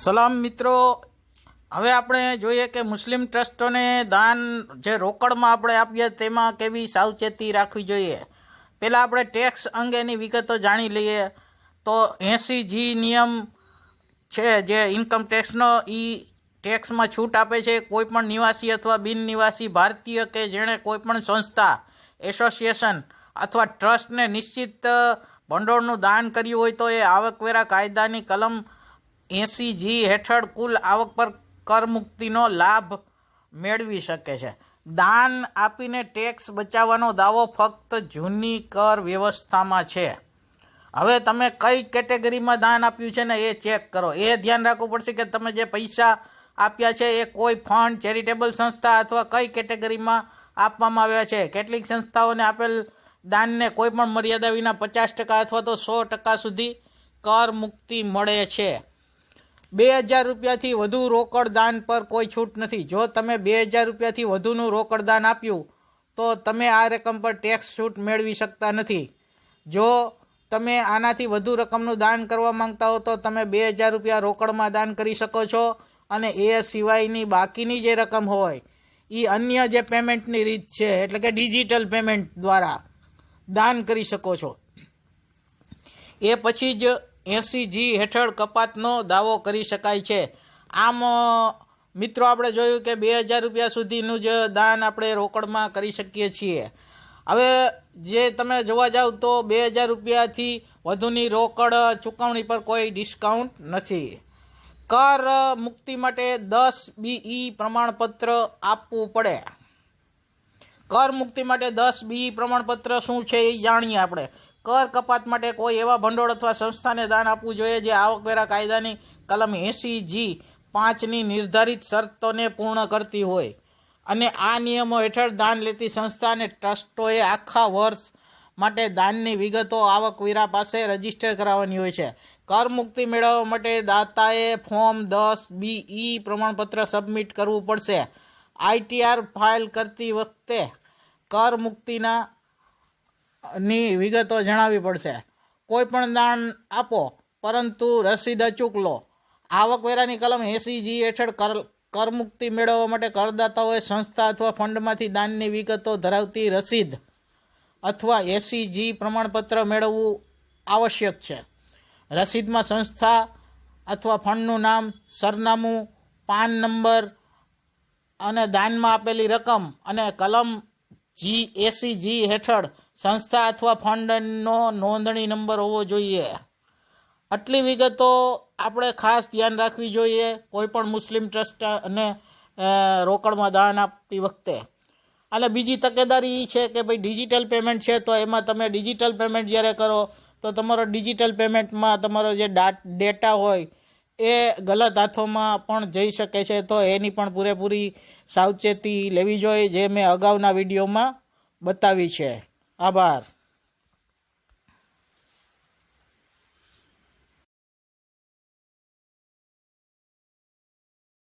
સલામ મિત્રો. હવે આપણે જોઈએ કે મુસ્લિમ ટ્રસ્ટોને દાન જે રોકડમાં આપણે આપીએ તેમાં કેવી સાવચેતી રાખવી જોઈએ. પહેલાં આપણે ટેક્સ અંગેની વિગતો જાણી લઈએ. તો એંસી જી નિયમ છે જે ઇન્કમ ટેક્સનો એ ટેક્સમાં છૂટ આપે છે કોઈપણ નિવાસી અથવા બિન નિવાસી ભારતીય કે જેણે કોઈપણ સંસ્થા, એસોસિએશન અથવા ટ્રસ્ટને નિશ્ચિત ભંડોળનું દાન કર્યું હોય તો એ આવકવેરા કાયદાની કલમ એંસી જી હેઠળ કુલ આવક પર કરમુક્તિનો લાભ મેળવી શકે છે. દાન આપીને ટેક્સ બચાવવાનો દાવો ફક્ત જૂની કર વ્યવસ્થામાં છે. હવે તમે કઈ કેટેગરીમાં દાન આપ્યું છે ને એ ચેક કરો. એ ધ્યાન રાખવું પડશે કે તમે જે પૈસા આપ્યા છે એ કોઈ ફંડ, ચેરિટેબલ સંસ્થા અથવા કઈ કેટેગરીમાં આપવામાં આવ્યા છે. કેટલીક સંસ્થાઓને આપેલ દાનને કોઈ પણ મર્યાદા વિના પચાસ ટકા અથવા તો સો ટકા સુધી કર મુક્તિ મળે છે. બે હજાર રૂપિયાથી વધુ રોકડ દાન પર કોઈ છૂટ નથી. જો તમે બે હજાર રૂપિયાથી વધુનું રોકડ દાન આપ્યું, તો તમે આ રકમ પર ટેક્સ છૂટ મેળવી શકતા નથી. જો તમે આનાથી વધુ રકમનું દાન કરવા માંગતા હો, તો તમે બે હજાર રૂપિયા રોકડમાં દાન કરી શકો છો અને એ સિવાયની બાકીની જે રકમ હોય એ અન્ય જે પેમેન્ટની રીત છે, એટલે કે ડિજિટલ પેમેન્ટ દ્વારા દાન કરી શકો છો. એ પછી જ એંસી જી હેઠળ કપાતનો દાવો કરી શકાય છે. આમ મિત્રો, આપણે જોયું કે બે હજાર રૂપિયા સુધીનું જ દાન આપણે રોકડમાં કરી શકીએ છીએ. હવે, જે તમે જોવા જાવ તો બે હજાર રૂપિયાથી વધુની રોકડ ચૂકવણી પર કોઈ ડિસ્કાઉન્ટ નથી. કર મુક્તિ માટે દસ બીઈ પ્રમાણપત્ર આપવું પડે. કર મુક્તિ માટે દસ બી પ્રમાણપત્ર શું છે એ જાણીએ આપણે. કર કપાત માટે કોઈ એવા ભંડોળ અથવા સંસ્થાને દાન આપવું જોઈએ જે આવકવેરા કાયદાની કલમ એંસી જી પાંચની નિર્ધારિત શરતોને પૂર્ણ કરતી હોય. અને આ નિયમો હેઠળ દાન લેતી સંસ્થા અને ટ્રસ્ટોએ આખા વર્ષ માટે દાનની વિગતો આવકવેરા પાસે રજિસ્ટર કરાવવાની હોય છે. કર મુક્તિ મેળવવા માટે દાતાએ ફોર્મ દસ બી ઈ પ્રમાણપત્ર સબમિટ કરવું પડશે. આઈટીઆર ફાઇલ કરતી વખતે કર મુક્તિના ની વિગતો જણાવવી પડશે. કોઈ પણ દાન આપો, પરંતુ રસીદ અચૂક લો આવકવેરાની કલમ એસી જી હેઠળ કર કરમુક્તિ મેળવવા માટે કરદાતાઓએ સંસ્થા અથવા ફંડમાંથી દાનની વિગતો ધરાવતી રસીદ અથવા એસી જી પ્રમાણપત્ર મેળવવું આવશ્યક છે. રસીદમાં સંસ્થા અથવા ફંડનું નામ, સરનામું, પાન નંબર અને દાનમાં આપેલી રકમ અને કલમ જી એસી જી હેઠળ સંસ્થા અથવા ફંડનો નોંધણી નંબર હોવો જોઈએ. આટલી વિગતો આપણે ખાસ ધ્યાન રાખવી જોઈએ કોઈપણ મુસ્લિમ ટ્રસ્ટ અને રોકડમાં દાન આપતી વખતે. અને બીજી તકેદારી એ છે કે ભાઈ ડિજિટલ પેમેન્ટ છે તો એમાં તમે ડિજિટલ પેમેન્ટ જ્યારે કરો તો તમારો ડિજિટલ પેમેન્ટમાં તમારો જે ડાટ હોય એ ગલત હાથોમાં પણ જઈ શકે છે, તો એની પણ પૂરેપૂરી સાવચેતી લેવી જોઈએ, જે મેં અગાઉના વિડીયોમાં બતાવી છે. આભાર.